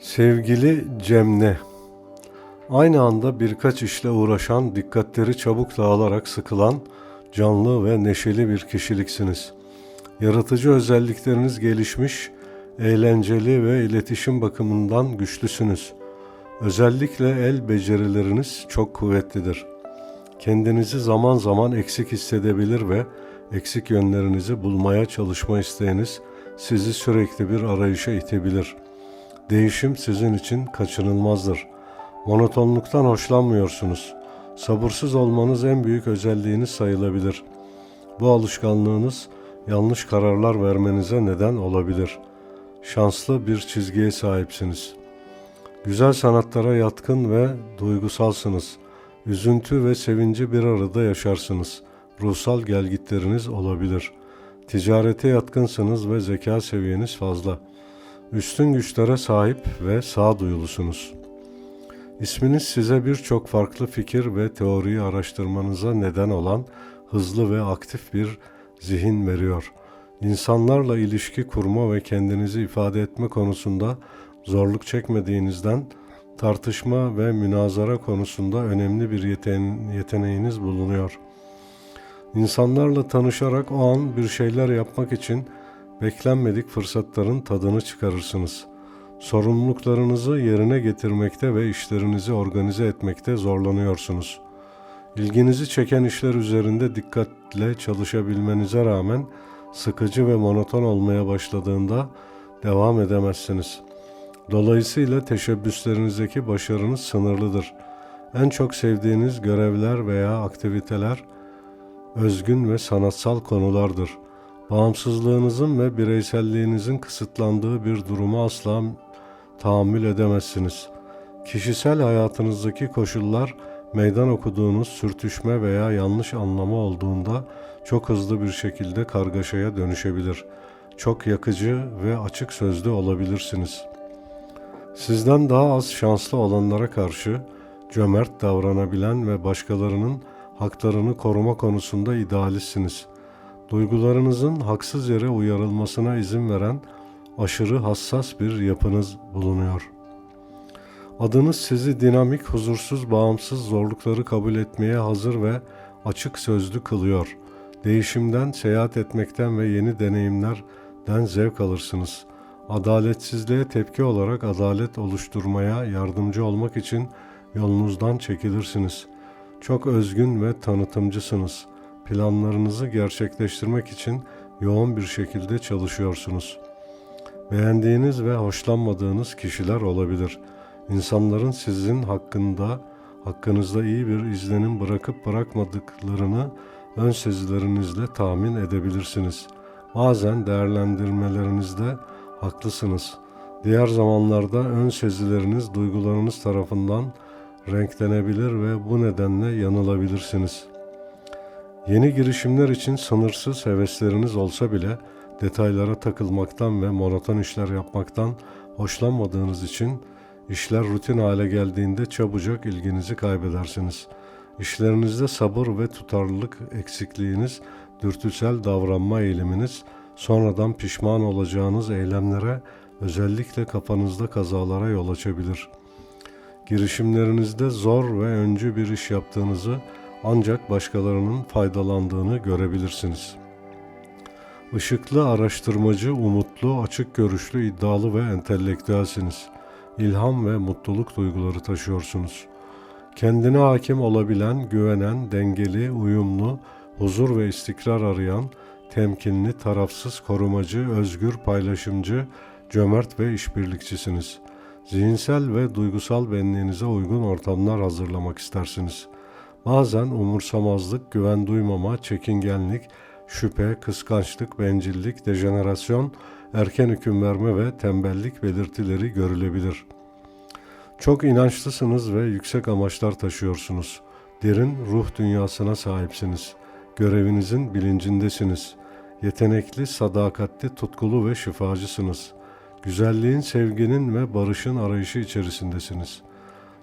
Sevgili Cemne, aynı anda birkaç işle uğraşan, dikkatleri çabuk dağılarak sıkılan, canlı ve neşeli bir kişiliksiniz. Yaratıcı özellikleriniz gelişmiş, eğlenceli ve iletişim bakımından güçlüsünüz. Özellikle el becerileriniz çok kuvvetlidir. Kendinizi zaman zaman eksik hissedebilir ve eksik yönlerinizi bulmaya çalışma isteğiniz sizi sürekli bir arayışa itebilir. Değişim sizin için kaçınılmazdır. Monotonluktan hoşlanmıyorsunuz. Sabırsız olmanız en büyük özelliğiniz sayılabilir. Bu alışkanlığınız yanlış kararlar vermenize neden olabilir. Şanslı bir çizgiye sahipsiniz. Güzel sanatlara yatkın ve duygusalsınız. Üzüntü ve sevinci bir arada yaşarsınız. Ruhsal gelgitleriniz olabilir. Ticarete yatkınsınız ve zeka seviyeniz fazla. Üstün güçlere sahip ve sağduyulusunuz. İsminiz size birçok farklı fikir ve teoriyi araştırmanıza neden olan hızlı ve aktif bir zihin veriyor. İnsanlarla ilişki kurma ve kendinizi ifade etme konusunda zorluk çekmediğinizden tartışma ve münazara konusunda önemli bir yeten- yeteneğiniz bulunuyor. İnsanlarla tanışarak o an bir şeyler yapmak için beklenmedik fırsatların tadını çıkarırsınız. Sorumluluklarınızı yerine getirmekte ve işlerinizi organize etmekte zorlanıyorsunuz. İlginizi çeken işler üzerinde dikkatle çalışabilmenize rağmen sıkıcı ve monoton olmaya başladığında devam edemezsiniz. Dolayısıyla teşebbüslerinizdeki başarınız sınırlıdır. En çok sevdiğiniz görevler veya aktiviteler özgün ve sanatsal konulardır. Bağımsızlığınızın ve bireyselliğinizin kısıtlandığı bir duruma asla tahammül edemezsiniz. Kişisel hayatınızdaki koşullar meydan okuduğunuz sürtüşme veya yanlış anlama olduğunda çok hızlı bir şekilde kargaşaya dönüşebilir. Çok yakıcı ve açık sözlü olabilirsiniz. Sizden daha az şanslı olanlara karşı cömert davranabilen ve başkalarının haklarını koruma konusunda idealistsiniz. Duygularınızın haksız yere uyarılmasına izin veren aşırı hassas bir yapınız bulunuyor. Adınız sizi dinamik, huzursuz, bağımsız zorlukları kabul etmeye hazır ve açık sözlü kılıyor. Değişimden, seyahat etmekten ve yeni deneyimlerden zevk alırsınız. Adaletsizliğe tepki olarak adalet oluşturmaya yardımcı olmak için yolunuzdan çekilirsiniz. Çok özgün ve tanıtımcısınız. Planlarınızı gerçekleştirmek için yoğun bir şekilde çalışıyorsunuz. Beğendiğiniz ve hoşlanmadığınız kişiler olabilir. İnsanların sizin hakkında, hakkınızda iyi bir izlenim bırakıp bırakmadıklarını ön sezilerinizle tahmin edebilirsiniz. Bazen değerlendirmelerinizde haklısınız. Diğer zamanlarda ön sezileriniz duygularınız tarafından renklenebilir ve bu nedenle yanılabilirsiniz. Yeni girişimler için sınırsız hevesleriniz olsa bile detaylara takılmaktan ve monoton işler yapmaktan hoşlanmadığınız için işler rutin hale geldiğinde çabucak ilginizi kaybedersiniz. İşlerinizde sabır ve tutarlılık eksikliğiniz, dürtüsel davranma eğiliminiz, sonradan pişman olacağınız eylemlere, özellikle kafanızda kazalara yol açabilir. Girişimlerinizde zor ve öncü bir iş yaptığınızı ancak başkalarının faydalandığını görebilirsiniz. Işıklı, araştırmacı, umutlu, açık görüşlü, iddialı ve entelektüelsiniz. ilham ve mutluluk duyguları taşıyorsunuz. Kendine hakim olabilen, güvenen, dengeli, uyumlu, huzur ve istikrar arayan, temkinli, tarafsız, korumacı, özgür, paylaşımcı, cömert ve işbirlikçisiniz. Zihinsel ve duygusal benliğinize uygun ortamlar hazırlamak istersiniz. Bazen umursamazlık, güven duymama, çekingenlik, şüphe, kıskançlık, bencillik, dejenerasyon, erken hüküm verme ve tembellik belirtileri görülebilir. Çok inançlısınız ve yüksek amaçlar taşıyorsunuz. Derin ruh dünyasına sahipsiniz. Görevinizin bilincindesiniz. Yetenekli, sadakatli, tutkulu ve şifacısınız. Güzelliğin, sevginin ve barışın arayışı içerisindesiniz.